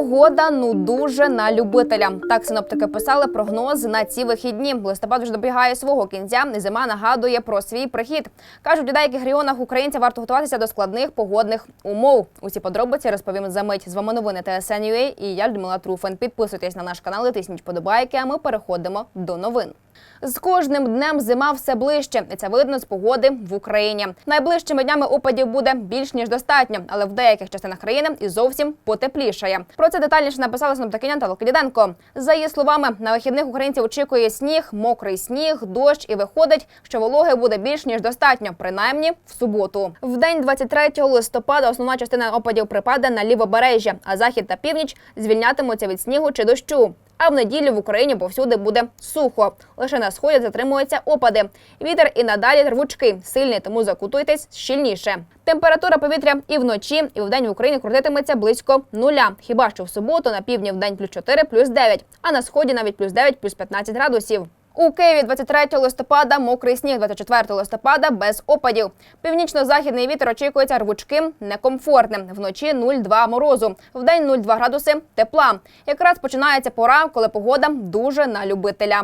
Погода ну дуже на любителя. Так синоптики писали прогноз на ці вихідні. Листопад вже добігає свого кінця. і Зима нагадує про свій прихід. кажуть, у деяких регіонах українця варто готуватися до складних погодних умов. Усі подробиці розповім за мить. З вами новини ТСНЮА і я Людмила Труфен. Підписуйтесь на наш канал, і тисніть подобайки. А ми переходимо до новин. З кожним днем зима все ближче, і це видно з погоди в Україні. Найближчими днями опадів буде більш ніж достатньо, але в деяких частинах країни і зовсім потеплішає. Про це детальніше написала синоптикиня Наталка Діденко. За її словами, на вихідних українців очікує сніг, мокрий сніг, дощ і виходить, що вологи буде більш ніж достатньо, принаймні в суботу. В день 23 листопада основна частина опадів припаде на лівобережжя, а захід та північ звільнятимуться від снігу чи дощу. А в неділю в Україні повсюди буде сухо. Лише на сході затримуються опади. Вітер і надалі рвучкий, сильний, тому закутуйтесь щільніше. Температура повітря і вночі, і вдень в Україні крутитиметься близько нуля. Хіба що в суботу на півдні в день плюс 4, плюс 9, а на сході навіть плюс 9, плюс 15 градусів. У Києві 23 листопада мокрий сніг, 24 листопада без опадів. Північно-західний вітер очікується рвучким, некомфортним. Вночі 0,2 морозу, вдень 0,2 градуси тепла. Якраз починається пора, коли погода дуже на любителя.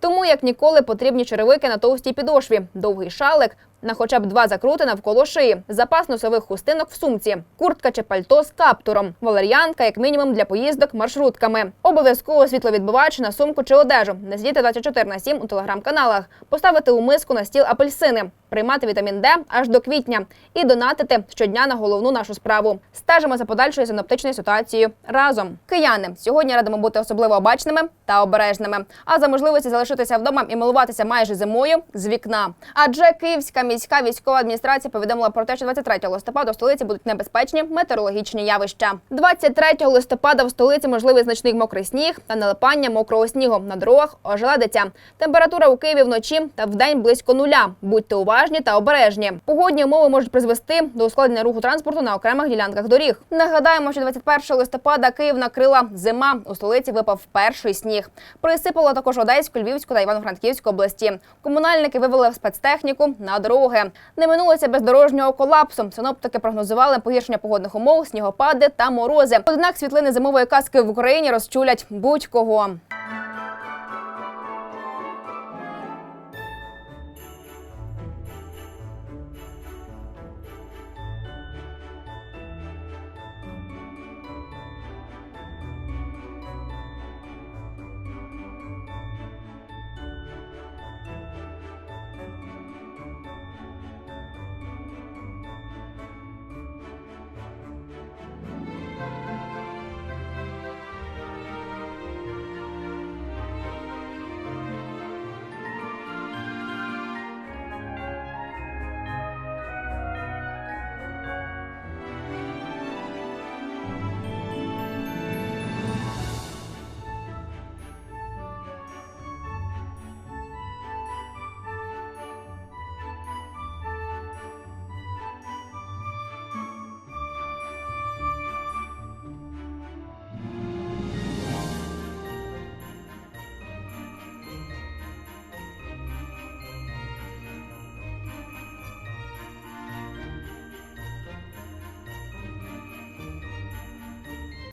Тому як ніколи потрібні черевики на товстій підошві, довгий шалик, на хоча б два закрути навколо шиї, запас носових хустинок в сумці, куртка чи пальто з каптуром, валер'янка, як мінімум для поїздок маршрутками. Обов'язково світловідбивач на сумку чи одежу, не сидіти 24 на 7 у телеграм-каналах, поставити у миску на стіл апельсини, приймати вітамін Д аж до квітня і донатити щодня на головну нашу справу. Стежимо за подальшою синоптичною ситуацією разом. Кияни сьогодні радимо бути особливо обачними та обережними. А за можливості залишитися вдома і милуватися майже зимою з вікна. Адже київська міська військова адміністрація повідомила про те, що 23 листопада у столиці будуть небезпечні метеорологічні явища. 23 листопада в столиці можливий значний мокрий сніг та налипання мокрого снігу на дорогах ожеледиться. Температура у Києві вночі та вдень близько нуля. Будьте уважні та обережні. Погодні умови можуть призвести до ускладнення руху транспорту на окремих ділянках доріг. Нагадаємо, що 21 листопада Київ накрила зима. У столиці випав перший сніг. Присипало також Одеську, Львівську та Івано-Франківську області. Комунальники вивели спецтехніку на дорогу. Не минулося без дорожнього колапсу. Синоптики прогнозували погіршення погодних умов, снігопади та морози. Однак світлини зимової казки в Україні розчулять будь-кого.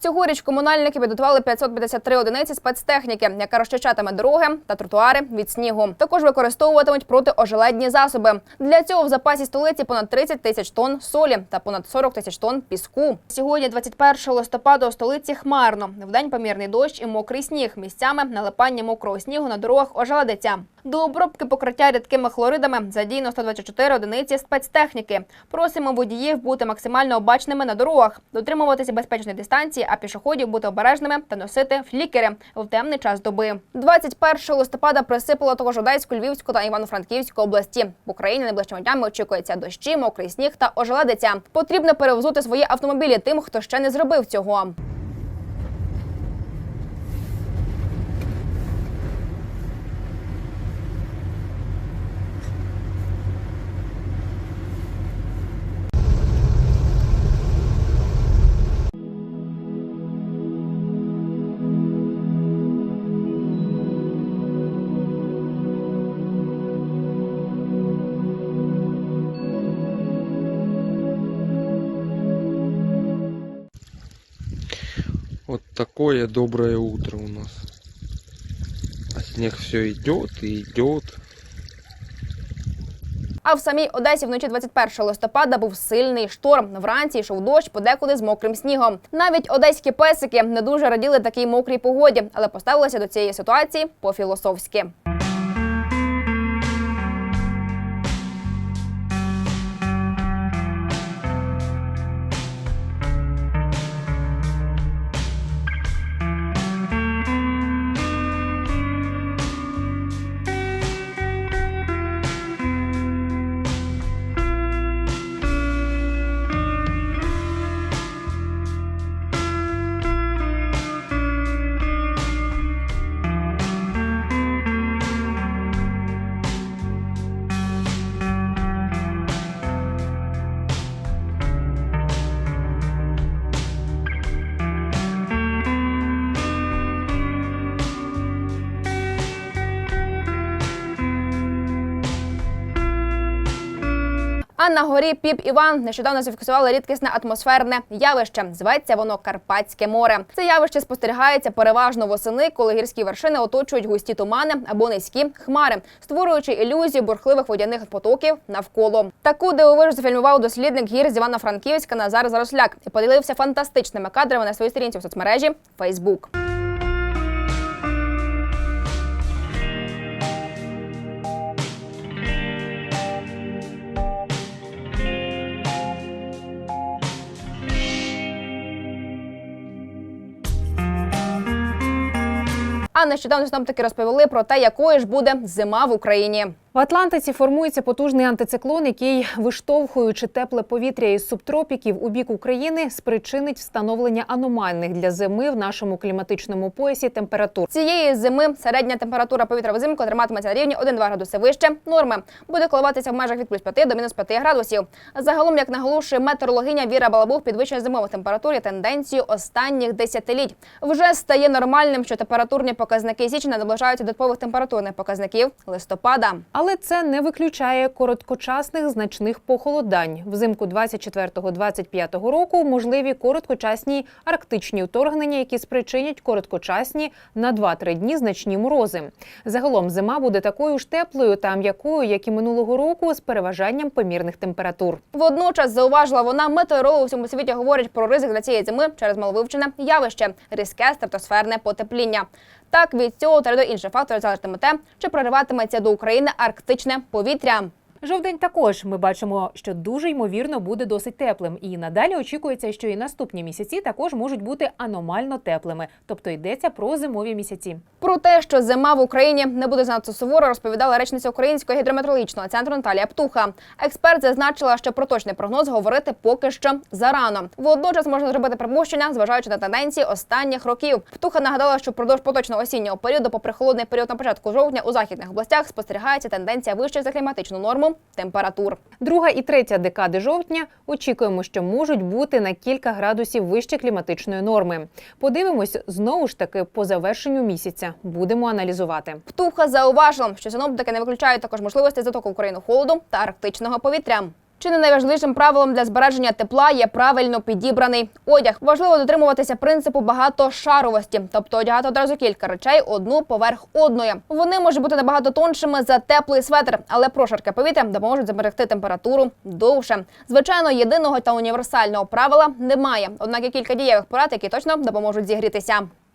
Цьогоріч комунальники підготували 553 одиниці спецтехніки, яка розчищатиме дороги та тротуари від снігу. Також використовуватимуть протиожеледні засоби. Для цього в запасі столиці понад 30 тисяч тонн солі та понад 40 тисяч тонн піску. Сьогодні, 21 листопада, у столиці хмарно. Вдень помірний дощ і мокрий сніг. Місцями налипання мокрого снігу на дорогах ожеледиться. До обробки покриття рідкими хлоридами задіяно 124 одиниці спецтехніки. Просимо водіїв бути максимально обачними на дорогах, дотримуватися безпечної дистанції, а пішоходів бути обережними та носити флікери в темний час доби. 21 листопада присипало також Одеську, Львівську та Івано-Франківську області. В Україні найближчими днями очікується дощі, мокрий сніг та ожеледиця. Потрібно перевозити свої автомобілі тим, хто ще не зробив цього. Такое доброе утро у нас. А снег все идет и идет. А в самій Одесі вночі 21 листопада був сильний шторм. Вранці йшов дощ, подекуди з мокрим снігом. Навіть одеські песики не дуже раділи такій мокрій погоді, але поставилися до цієї ситуації по-філософськи. А на горі Піп Іван нещодавно зафіксували рідкісне атмосферне явище. Зветься воно Карпатське море. Це явище спостерігається переважно восени, коли гірські вершини оточують густі тумани або низькі хмари, створюючи ілюзію бурхливих водяних потоків навколо. Таку дивовижу зафільмував дослідник гір з Івано-Франківська Назар Заросляк і поділився фантастичними кадрами на своїй сторінці в соцмережі Facebook. Нещодавно нам таки розповіли про те, якою ж буде зима в Україні. В Атлантиці формується потужний антициклон, який, виштовхуючи тепле повітря із субтропіків у бік України, спричинить встановлення аномальних для зими в нашому кліматичному поясі температур. Цієї зими середня температура повітря взимку триматиметься на рівні 1-2 градуси вище норми. Буде коливатися в межах від плюс 5 до мінус 5 градусів. Загалом, як наголошує метеорологиня Віра Балабух, підвищення зимових температур є тенденцією останніх десятиліть. Вже стає нормальним, що температурні показники січня наближаються до типових температурних показників листопада. Але це не виключає короткочасних значних похолодань. Взимку 24-25 року можливі короткочасні арктичні вторгнення, які спричинять короткочасні на 2-3 дні значні морози. Загалом зима буде такою ж теплою та м'якою, як і минулого року, з переважанням помірних температур. Водночас зауважила вона, метеорологи у всьому світі говорять про ризик для цієї зими через маловивчене явище різке стратосферне потепління. Так від цього та до інших факторів залежатиме те, чи прориватиметься до України арктичне повітря. Жовдень також ми бачимо, що дуже ймовірно буде досить теплим, і надалі очікується, що і наступні місяці також можуть бути аномально теплими, тобто йдеться про зимові місяці. Про те, що зима в Україні не буде занадто суворо, розповідала речниця Українського гідрометеорологічного центру Наталія Птуха. Експерт зазначила, що про точний прогноз говорити поки що зарано. Водночас можна зробити припущення, зважаючи на тенденції останніх років. Птуха нагадала, що впродовж поточного осіннього періоду, попри холодний період на початку жовтня, у західних областях спостерігається тенденція вищих за кліматичну норму температур. Друга і третя декади жовтня очікуємо, що можуть бути на кілька градусів вище кліматичної норми. Подивимось знову ж таки по завершенню місяця. Будемо аналізувати. Птуха зауважила, що синоптики не виключають також можливості затоку України холоду та арктичного повітря. Чи не найважливішим правилом для збереження тепла є правильно підібраний одяг? Важливо дотримуватися принципу багатошаровості, тобто одягати одразу кілька речей одну поверх одної. Вони можуть бути набагато тоншими за теплий светр, але прошарки повітря допоможуть зберегти температуру довше. Звичайно, єдиного та універсального правила немає. Однак є кілька дієвих порад, які точно допоможуть зігрітися.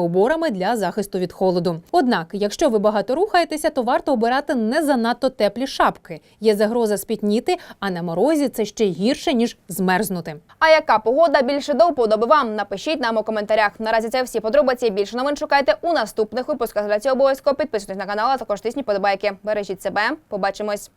уборами для захисту від холоду. Однак, якщо ви багато рухаєтеся, то варто обирати не занадто теплі шапки. Є загроза спітніти, а на морозі це ще гірше ніж змерзнути. А яка погода більше до вподоби вам? Напишіть нам у коментарях. Наразі це всі подробиці. Більше новин шукайте у наступних випусках. Для цього обов'язково підписуйтесь на канал, а також тисніть подобайки. Бережіть себе. Побачимось.